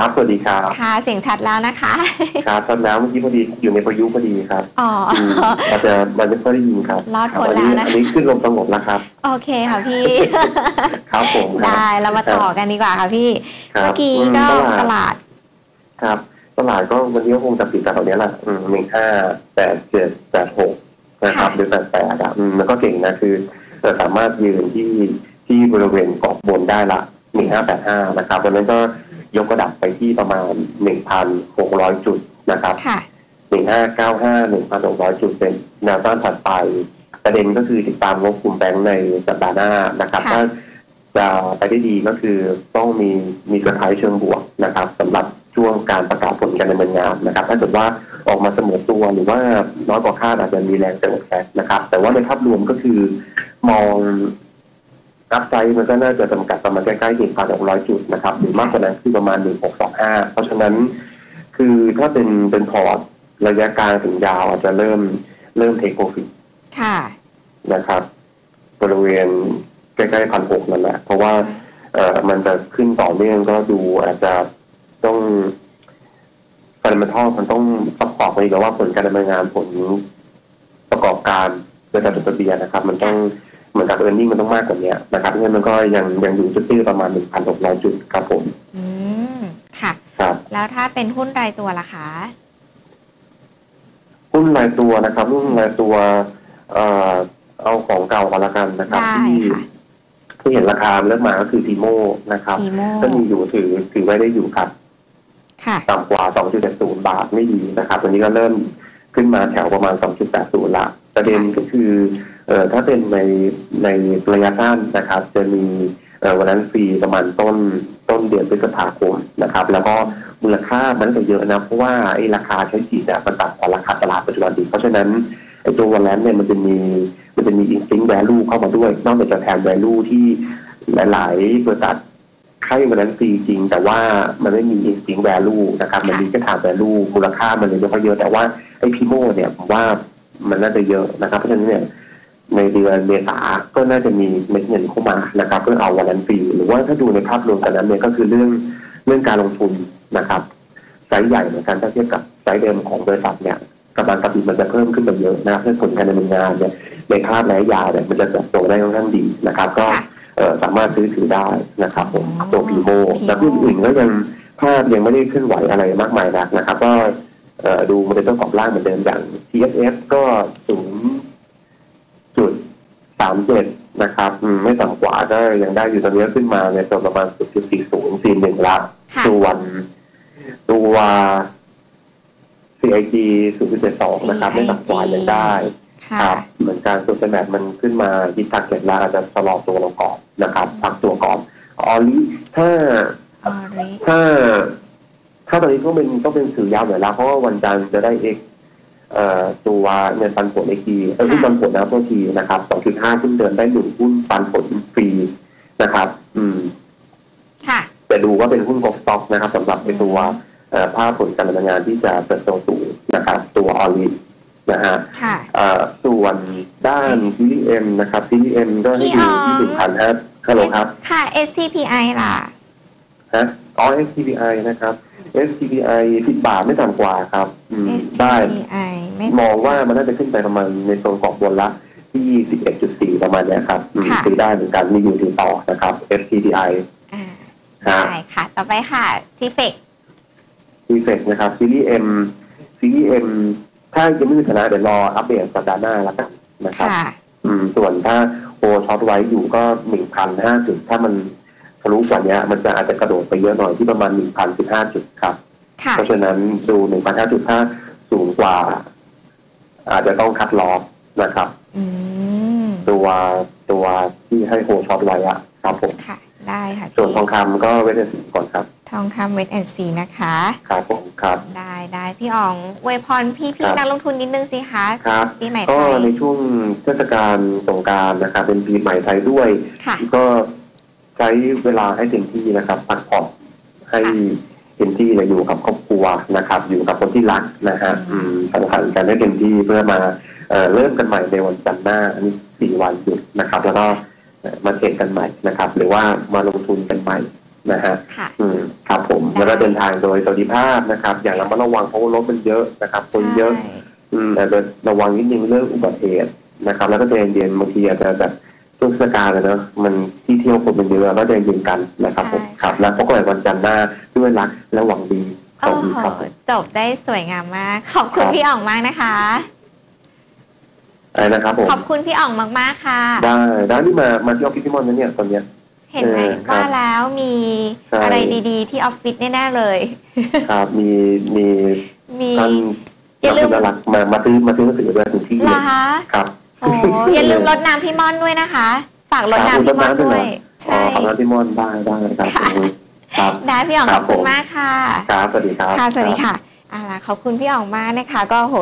ครับ สวัสดีครับ ค่ะ เสียงชัดแล้วนะคะ ครับตอนแล้วเมื่อกี้พอดีอยู่ในประยุกต์พอดีครับ อ๋ออมอาจจะมันไม่ค่อยได้ยินครับ รอดพ้นอัแล้วนะคะอันนี้ขึ้นลมสงบแล้วครับ โอเคค่ะพี่ ครับผมครับได้ เรามาต่อกันดีกว่าค่ะพี่ครับเมื่อกี้อืมก็ตตลาดลาด ครับ ตลาดก็วันนี้ก็คงจะปิดแต่ตอนนี้ยแหละหนึ่งห้าแปดเจ็ดแปดหกนะครับค่ะหรือแปดแปดอะอืมมันก็เก่งนะคือเอ่อสามารถยืนที่ที่บริเวณกรอบบนได้ละหนึ่งห้าแปดห้านะครับวันนั้นก็ ยกระดับไปที่ประมาณหนึ่งพันหกร้อยจุดนะครับค่ะหนึ่งห้าเก้าห้าหนึ่งพันหกร้อยจุดเป็นแนวต้านถัดไป ประเด็นก็คือติดตามงบกลุ่มแบงก์ในสัปดาห์หน้านะครับค่ะถ้าจะไปได้ดีก็คือต้องมีมีกระทายเชิงบวกนะครับสำหรับช่วงการประกาศผลการดำเนินงานนะครับ ถ้าเกิดว่าออกมาเสมอตัวหรือว่าน้อยกว่าคาดอาจจะมีแรงเติมแฟกนะครับ แต่ว่าในภาพรวมก็คือมอง รับไซด์มันก็น่าจะจำกัดประมาณใกล้ๆหนึ่งพันหกร้อยจุดนะครับหรือมากกว่านั้นคือประมาณหนึ่งหกสองห้าเพราะฉะนั้นคือถ้าเป็นเป็นพอร์ตระยะกลางถึงยาวอาจจะเริ่มเริ่มเทคโปรฟิตค่ะนะครับบริเวณใกล้ๆพันหกนั่นแหละ เพราะว่าเอ่อมันจะขึ้นต่อเนื่องก็ดูอาจจะต้องฟันมันท่อมันต้องซัพพอร์ตไปกับว่าผลการดำเนินงานผลประกอบการโดยการจดทะเบียนนะครับ มันต้อง เหมือนกับเออร์เน็งมันต้องมากกว่านี้นะครับงั้นมันก็ยังยังอยู่จุดที่ประมาณหนึ่งพันหกร้อยจุดครับผม อืม ค่ะ ครับ แล้วถ้าเป็นหุ้นรายตัวล่ะคะ หุ้นรายตัวนะครับ หุ้นรายตัวเอ่อเอาของเก่าก่อนละกันนะครับได้ที่ค่ะที่เห็นราคาเริ่มมาก็คือทีโมนะครับ ทีโมก็มีอยู่ถือถือไว้ได้อยู่ครับ ค่ะ ต่ำกว่า2.80บาทไม่ดีนะครับ วันนี้ก็เริ่มขึ้นมาแถวประมาณ 2.80 ละ ประเด็นก็คือเอ่อ ถ้าเป็นในในระยะสั้นนะครับ จะมีเอ่อวันนั้นฟรีประมาณต้นต้นเดือนพฤษภาคมนะครับ แล้วก็มูลค่ามันก็เยอะนะ เพราะว่าไอ้ราคาใช้ฉีดเนี่ยมันต่ำกว่าราคาตลาดปัจจุบันอีเพราะฉะนั้นไอ้ตัววันนั้นเนี่ยมันจะมีมันจะมี instinct value เข้ามาด้วย นอกจากจะแทน value ที่หลายๆบริษัทให้วันนั้นฟรีจริง แต่ว่ามันไม่มี instinct value นะครับมันมีแค่ทาง value มูลค่ามันเลยไม่ค่อยเยอะแต่ว่าไอ้พีโมเนี่ยผมว่ามันน่าจะเยอะนะครับเพราะฉะนั้นเนี่ย ในเดือนเมษาก็น่าจะมีเม็ดเงินเข้ามานะครับ เพื่อเอาวันนั้นฟรีหรือว่าถ้าดูในภาพรวมกันนั้นเนี่ยก็คือเรื่องเรื่องการลงทุนนะครับไซส์ใหญ่เหมือนกันถ้าเทียบกับไซส์เดิมของบริษัทเนี่ยกำลังการผลิตมันจะเพิ่มขึ้นมาเยอะนะครับเพื่อผลการดำเนินงานเนี่ยในภาพระยะยาวเนี่ยมันจะเติบโตได้ค่อนข้างดีนะครับ ก็ค่ะเอ่อสามารถซื้อถือได้นะครับผมอ๋อตัวพีโม Primo แล้วผู้อื่นก็ยังภาพยังไม่ได้เคลื่อนไหวอะไรมากมายนักนะครับ ก็เอ่อดูโมเดลต้นของล่างเหมือนเดิมอย่าง TSF ก็สูงจุด สามเจ็ดนะครับอืมไม่ต่ำกว่าก็ยังได้อยู่ตอนนี้ขึ้นมาในตัวประมาณจุดสี่ศูนย์สี่หนึ่งละค่ะส่วนตัว CIG ศูนย์จุดเจ็ดสองนะครับ ไม่ต่ำกว่ายังได้ค่ะครับเหมือนการตัวแมทมันขึ้นมาที่ทักเก็ตแล้วอาจจะชะลอตัวลงก่อนนะครับพักตัวก่อนออลิถ้าออริถ้า ถ้าตอนนี้ก็เป็นก็เป็นสื่อยาวหน่อยแล้วเพราะว่าวันจันทร์จะได้เอกเอ่อ ตัวเงินปันผลเอกทีเออหุ้นปันผลนะโทษทีนะครับ2.5หุ้นเดินได้หนึ่งหุ้นปันผลฟรีนะครับ อืม ค่ะแต่ดูว่าเป็นหุ้นกบสต็อกนะครับสำหรับในตัวเอ่อภาพผลการดำเนินงานที่จะเติบโตสูงนะครับ ตัวออลินะฮะค่ะเอ่อส่วนด้าน CDM นะครับ CDM ก็ให้ดูที่หนึ่งพันห้าฮัลโหลครับ ค่ะ SCPI ล่ะ ฮะอ๋อ SCBI นะครับ SCBI สิบบาทไม่ต่ำกว่าครับอืมได้ SCPI ไม่มองว่ามันน่าจะขึ้นไปประมาณในโซนกรอบบนละที่11.4ประมาณเนี้ยครับอืมค่ะ ซื้อได้เหมือนกันมีอยู่ถือต่อนะครับ SCBI อ่าฮะ ได้ค่ะ ต่อไปค่ะทีเฟก ซีเฟกนะครับซีรีส์ M ซีรีส์ M ถ้ายังไม่มีชนะเดี๋ยวรออัปเดตสัปดาห์หน้าแล้วกันนะครับ ค่ะ อืมส่วนถ้าโอช็อตไว้อยู่ก็หนึ่งพันห้าจุดถ้ามัน ทะลุกว่านี้มันจะอาจจะกระโดดไปเยอะหน่อยที่ประมาณหนึ่งพันสิบห้าจุดครับค่ะเพราะฉะนั้นดูหนึ่งพันห้าจุดถ้าสูงกว่า อาจจะต้องคัดลอสนะครับอืมตัวตัวที่ให้โฮช็อตไว้อะครับผมค่ะ ได้ค่ะ ส่วนพี่ทองคำก็เวทสีก่อนครับ ทองคำเวทแอนซีนะคะ ครับผมครับ ได้ได้พี่อ๋องอวยพรพี่คพี่รับนักลงทุนนิดนึงสิคะครับปีใหม่ไทก็ยในช่วงเทศกาลสงกรารนะครับเป็นปีใหม่ไทยด้วยค่ะก็ ใช้เวลาให้เต็มที่นะครับพักผ่อนให้เต็มที่เลยอยู่กับครอบครัวนะครับ อยู่กับคนที่รักนะฮะอือืมมสังสรรค์กันให้เต็มที่เพื่อมาเอ่อเริ่มกันใหม่ในวันจันทร์หน้าอันนี้สี่วันหยุดนะครับ แล้วก็เอ่อมาเทรดกันใหม่นะครับ หรือว่ามาลงทุนกันใหม่นะฮะค่ะอืมครับผมได้แล้วก็เดินทางโดยสวัสดิภาพนะครับ อย่างระมัดระวังเพราะว่ารถมันเยอะนะครับ คนเยอะใช่อืมแต่ระวังนิดนึงเรื่องอุบัติเหตุนะครับ แล้วก็ใจเย็นๆบางทีอาจจะแบบ ช่วงเทศกาลเลยเนอะมันที่เที่ยวคนมันเยอะก็ใจเย็นกันนะครับผมครับ แล้วพบกันใหม่วันจันทร์หน้าด้วยรักและหวังดีขโอ้อบคุณโหครับจบได้สวยงามมาก ขอบคุณครับพี่อ่องมากนะคะอะไรนะครับผมขอบคุณพี่อ่องมากๆค่ะ ได้ได้นี่มามาที่ออฟฟิศพี่มอนนะเนี่ยตอนเนี้ยเห็นไหมเออครับว่าแล้วมีใช่อะไรดีๆ ที่ออฟฟิศแน่ๆเลย ครับมีมีมีท่านอย่าลืมน่ารักมามาซื้อมาซื้อหนังสือด้วยถึงที่เหรอคะครับ โอ้อย่าลืมรดน้ำพี่ม่อนด้วยนะคะ ฝากรดครับน้ำพี่ม่อนรดน้ำด้ด้ววยยเหรออ๋อใช่ขอบคุณพี่มอนได้ได้ครับค่ะครับได้พี่อ่องคขรัอบบคุณผมมากค่ะ ครับ สวัสดีครับ ค่ะ สวัสดีค่ะเอาล่ะขอบคุณพี่อ่องมากนะคะ ก็โห